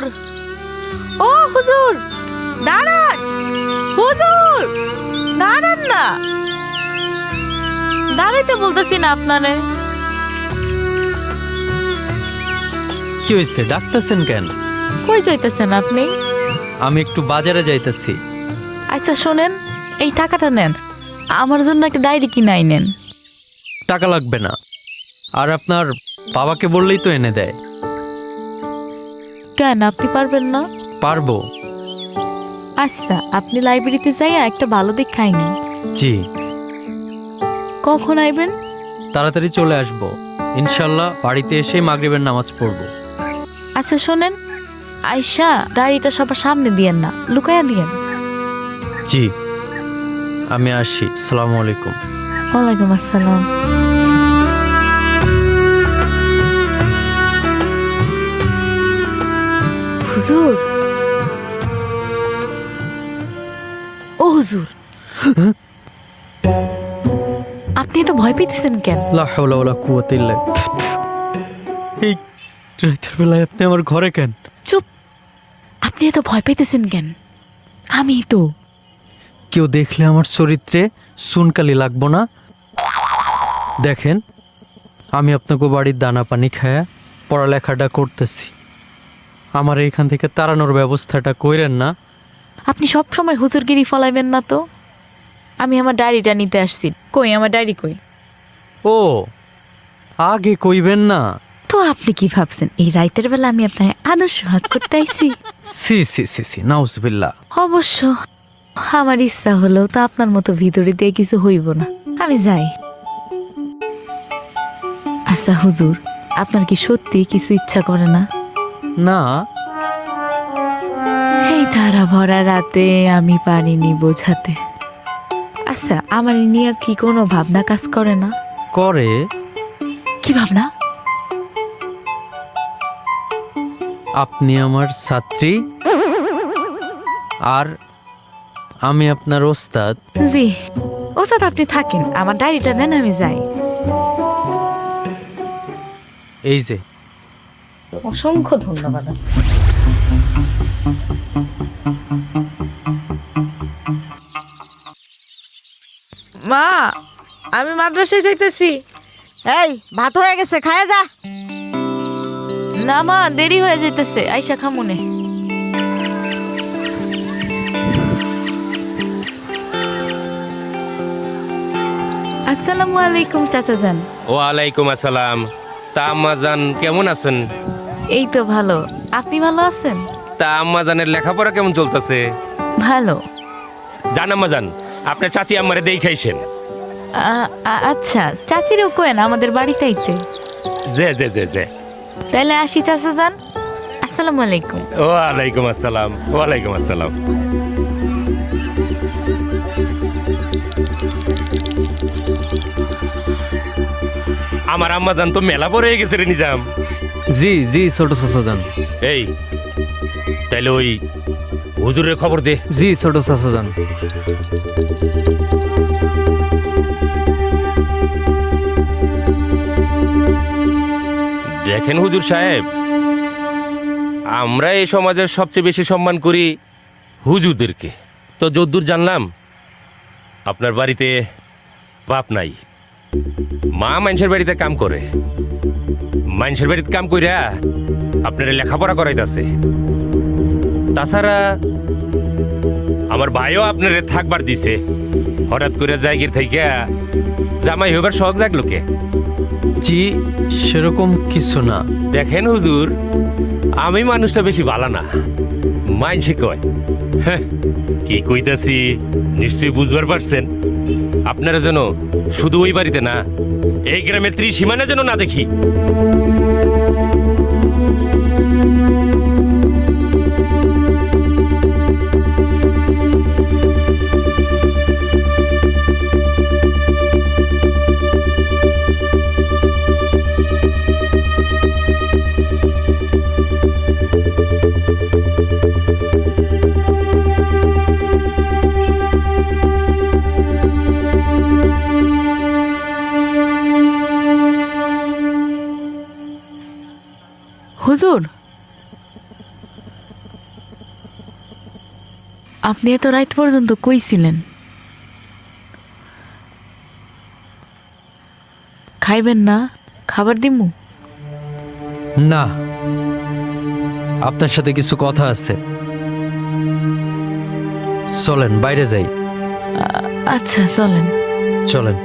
হুজুর। ও হুজুর দাঁড়ান। হুজুর দাঁড়ান না। দাঁড়াইতে বলতেছি না আপনারে। কি হয়েছে? ডাকতেছেন কেন? কই যাইতেছেন আপনি? আমি একটু বাজারে যাইতেছি। আচ্ছা শোনেন এই টাকাটা নেন। আমার জন্য একটা ডায়েরি কিনাই নেন টাকা লাগবে না। আর আপনার বাবাকে বললেই তো এনে দেয়। কেন? আপনি পারবেন না? পারব। আচ্ছা আপনি লাইব্রেরিতে যাইয়া একটা ভালো দিক খাই নেন। জি। কখন আইবেন? তাড়াতাড়ি চলে আসব। ইনশাল্লাহ বাড়িতে এসে মাগরিবের নামাজ পড়ব। আচ্ছা শোনেন। আয়সা ডায়েরিটা সবার সামনে দিয়েন না লুকাইয়া দিয়েন। জি। আমি আসি। সালামু আলাইকুম। ওয়ালাইকুম আসসালাম। হুজুর। ও হুজুর। আপনি তো ভয় পেতেছেন কেন? লা হাওলা ওয়ালা কুওয়াতা ইল্লা এই রাতের বেলায় আপনি আমার ঘরে কেন? চুপ। আপনি এত ভয় পেতেছেন কেন? আমি তো। কেউ দেখলে আমার চরিত্রে সুনকালি লাগবো না? দেখেন আমি আপনাকে বাড়ির দানা পানি খায়া পড়ালেখাটা করতেছি। আমার এইখান থেকে তাড়ানোর ব্যবস্থাটা কইরেন না। আপনি সব সময় হুজুরগিরি ফলাইবেন না তো? আমি আমার ডায়েরিটা নিতে আসছি। কই আমার ডায়েরি কই? ও আগে কইবেন না। তো আপনি কি ভাবছেন? এই রাইতের বেলা আমি আপনার আদর্শ হাত করতে আইছি? সি সি সি সি নাউজবিল্লা অবশ্য আমার ইচ্ছা হলেও তো আপনার মতো ভিতরে দিয়ে কিছু হইব না। আমি যাই। আচ্ছা হুজুর আপনার কি সত্যি কিছু ইচ্ছা করে না? না। এই তারা ভরা রাতে আমি পারিনি বোঝাতে। আচ্ছা আমার নিয়ে কি কোনো ভাবনা কাজ করে না? করে। কি ভাবনা? আপনি আমার ছাত্রী আর আমি আপনার ওস্তাদ। জি ওস্তাদ আপনি থাকেন আমার ডায়েরিটা দেন আমি যাই। এই যে অসংখ্য ধন্যবাদ মা আমি মাদ্রাসায় যাইতেছি। এই ভাত হয়ে গেছে খায় যা। না মা দেরি হয়ে যাইতেছে আইসা খামুনে। আসসালামু আলাইকুম চাচা যান। ওয়ালাইকুম আসসালাম। তা আম্মাজান কেমন আছেন? এই তো ভালো। আপনি ভালো আছেন? তা আম্মাজানের লেখাপড়া কেমন চলতেছে? ভালো। জান আম্মাজান আপনার চাচি আম্মারে দেই খাইছেন। আ- আ- আচ্ছা চাচিরও কোয়েন আমাদের বাড়িতে আইতে যে যে যে যে। তাহলে আসি চাচা যান। আসসালামু আলাইকুম। ওয়ালাইকুম আসসালাম ওয়ালাইকুম আসসালাম। আমার আম্মাজান তো মেলা হয়ে গেছে রে নিজাম। জি জি ছোট চাচা এই তাইলে ওই হুজুরের খবর দে। জি ছোট চাচা দেখেন হুজুর সাহেব আমরা এই সমাজের সবচেয়ে বেশি সম্মান করি হুজুরদেরকে। তো যদ্দূর জানলাম আপনার বাড়িতে বাপ নাই মা মানুষের বাড়িতে কাম করে। মানুষের বাড়িতে কাম কইরা আপনার লেখাপড়া করাইতেছে। তাছাড়া আমার ভাইও আপনার থাকবার দিছে। হঠাৎ করে জায়গির থেকে জামাই হইবার শখ জাগলো কে? জি সেরকম কিছু না। দেখেন হুজুর আমি মানুষটা বেশি ভালো না। মাইনসে কয়। হ্যাঁ, কি কইতাছি নিশ্চয়ই বুঝবার পারছেন। আপনারা যেন শুধু ওই বাড়িতে না এই গ্রামের ত্রিসীমানা যেন না দেখি। হুজুর। আপনি এত রাত পর্যন্ত কইছিলেন খাইবেন না? খাবার দিমু? না। আপনার সাথে কিছু কথা আছে। চলেন বাইরে যাই। আচ্ছা চলেন। চলেন।